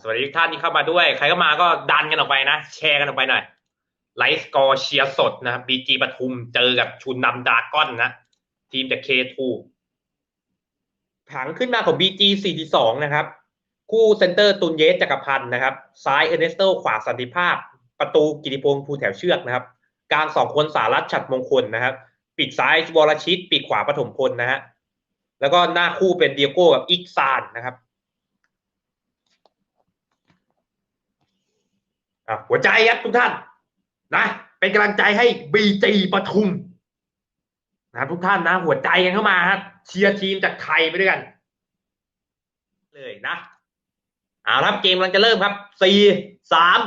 สวัสดีทุกท่านที่เข้ามาด้วย ใครก็มาก็ดันกันออกไปนะ แชร์กันออกไปหน่อย ไลฟ์สกอร์เชียร์สดนะครับบีจีปทุมเจอกับชุนนำดากอนนะ ทีมจากเคทูผังขึ้นมาของ BG 42 นะครับ คู่เซนเตอร์ตุนเยสจักรพันธ์นะครับ ซ้ายเอเนสโตขวาสันติภาพ ประตูกิติพงศ์ภูแถวเชือกนะครับ กลางสองคนสารัตฉัดมงคลนะครับ ปิดซ้ายวรชิต ปิดขวาปฐมพลนะฮะ แล้วก็หน้าคู่เป็นเดียโก้กับอิกซานนะครับ อะ หัวใจครับทุกท่านนะเป็นกำลังใจให้บีจีปทุมนะทุกท่านนะ หัวใจกันเข้ามาครับเชียร์ทีมจากไทยไปด้วยกัน เลยนะเอาครับเกมกำลังจะเริ่มครับสี่สาม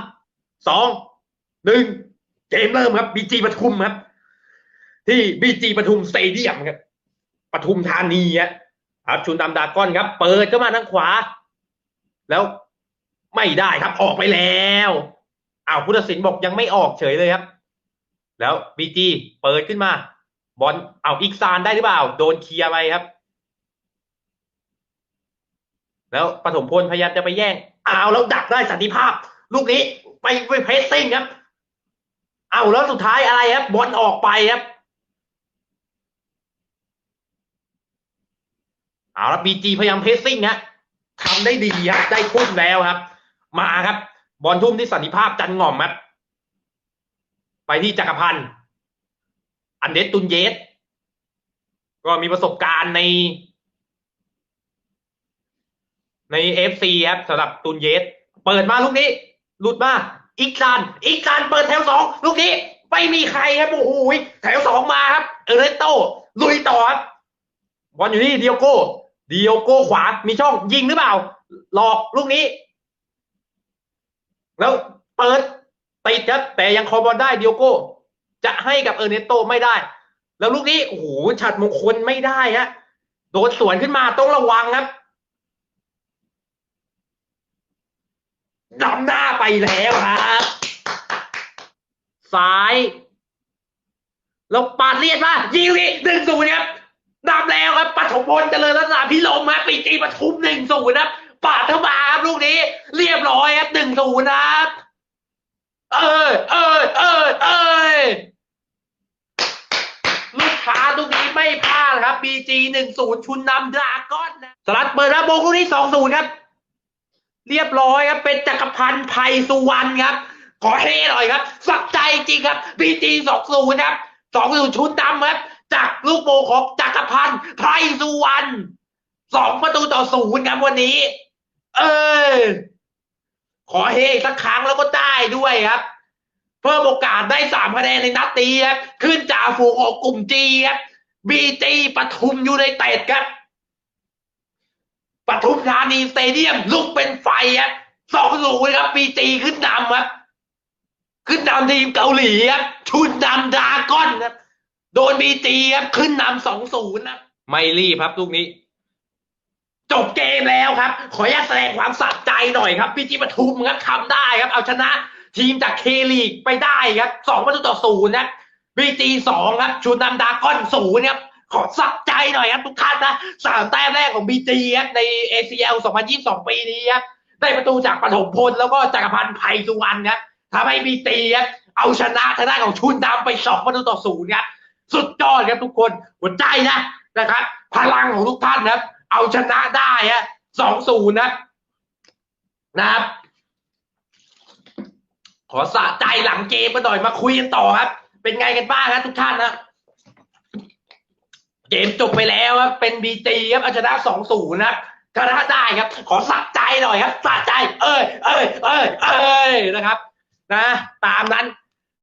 สองหนึ่งเกมเริ่มครับบีจีปทุมครับ ที่บีจีปทุมสเตเดียมครับปทุมธานีฮะครับชุนดำดาก้อนครับ เปิดเข้ามาทางขวา แล้วไม่ได้ครับออกไปแล้ว อ้าวผู้ตัดสินบอกยังไม่ออกเฉยเลยครับ แล้วบีจีเปิดขึ้นมา บอลเอาอีกซานได้หรือเปล่า โดนเคลียร์ไปครับ แล้วปฐมพลพยายามจะไปแย่งอ้าวแล้วดักได้สันติภาพ ลูกนี้ไปไปเพสซิ่งครับเอาแล้วสุดท้ายอะไรครับ บอลออกไปครับเอาละบีจีพยายามเพสซิ่งฮะทำได้ดีครับได้ทุ่มแล้วครับ มาครับ บอลทุ่มที่สันติภาพจันหง่อมครับ ไปที่จักรพันธ์อันเดสตุนเยส ก็มีประสบการณ์ใน ในเอฟซีครับสำหรับตุนเยส เปิดมาลูกนี้ หลุดมา อีกซานอีกซานเปิดแถวสองลูกนี้ ไม่มีใครครับโอ้โหแถวสองมาครับ เอเรโตลุยต่อครับบอลอยู่ที่เดียโก้เดียโก้ขวา มีช่องยิงหรือเปล่า หลอกลูกนี้ แล้วเปิดติดครับแต่ยังคอบอลได้เดียโก้ จะให้กับเออร์เนโตไม่ได้ แล้วลูกนี้โอ้โหฉัดมงคลไม่ได้ฮะโดนสวนขึ้นมาต้องระวังครับดำหน้าไปแล้วครับซ้ายแล้วปาดเลียดมายิงนี่หนึ่งศูนย์ครับนำแล้วครับปฐมพลเจริญรัตนาพิรมครับปีจีปทุมหนึ่งศูนย์ครับ ปาดเข้ามาครับลูกนี้ เรียบร้อยครับหนึ่งศูนย์ครับเออเออเออเออลูกค้าลูกนี้ไม่พลาดครับ BG หนึ่งศูนย์ชุนนำดราก้อนนะสลัดเปิดระโบงลูกนี้สองศูนย์ครับ เรียบร้อยครับเป็นจักรพันธ์ไพสุวรรณครับ ขอเฮหน่อยครับ สักใจจริงครับ BG สองศูนย์ครับสองศูนย์ชุนนำครับ จากลูกโมของจักรพันธ์ไพสุวรรณสองประตูต่อศูนย์ครับวันนี้ เออ ขอเฮสักครั้งแล้วก็ได้ด้วยครับ เพิ่มโอกาสได้สามคะแนนในนัดนี้ครับขึ้นจ่าฝูงออกกลุ่มจีครับบีจีปทุมยูไนเต็ดครับปทุมธานีสเตเดียมลุกเป็นไฟครับสองศูนย์ครับบีจีขึ้นนำครับ ขึ้นนำทีมเกาหลีครับชุนนำดาก้อนครับโดนบีจีครับขึ้นนำสองศูนย์นะไม่รีบครับลูกนี้ จบเกมแล้วครับ ขออนุญาตแสดงความสะใจหน่อยครับบีจีปทุมครับทำได้ครับ เอาชนะทีมจากเคลีกไปได้ครับสองประตูต่อศูนย์นะบีจีสองครับชูนำดาก้อนศูนย์ครับขอสักใจหน่อยครับทุกท่านนะสามแต้มแรกของบีจีครับใน ACL 2022 ปีนี้ครับได้ประตูจากปฐมพลแล้วก็จักรพันธ์ไพสุวรรณครับทำให้บีจีครับเอาชนะทางด้านของชุนดำไปสองประตูต่อศูนย์ครับสุดยอดครับทุกคนหัวใจนะนะครับพลังของทุกท่านนะครับ เอาชนะได้ฮะสองศูนย์นะนะครับ ขอสะใจหลังเกมมาหน่อยมาคุยกันต่อครับ เป็นไงกันบ้างครับทุกท่านนะเกมจบไปแล้วครับเป็นบีจีครับเอาชนะสองศูนย์นะชนะได้ครับ ขอสะใจหน่อยครับสะใจ เอ้ยเอ้ยเอ้ยเอ้ยนะครับ นะ ตามนั้น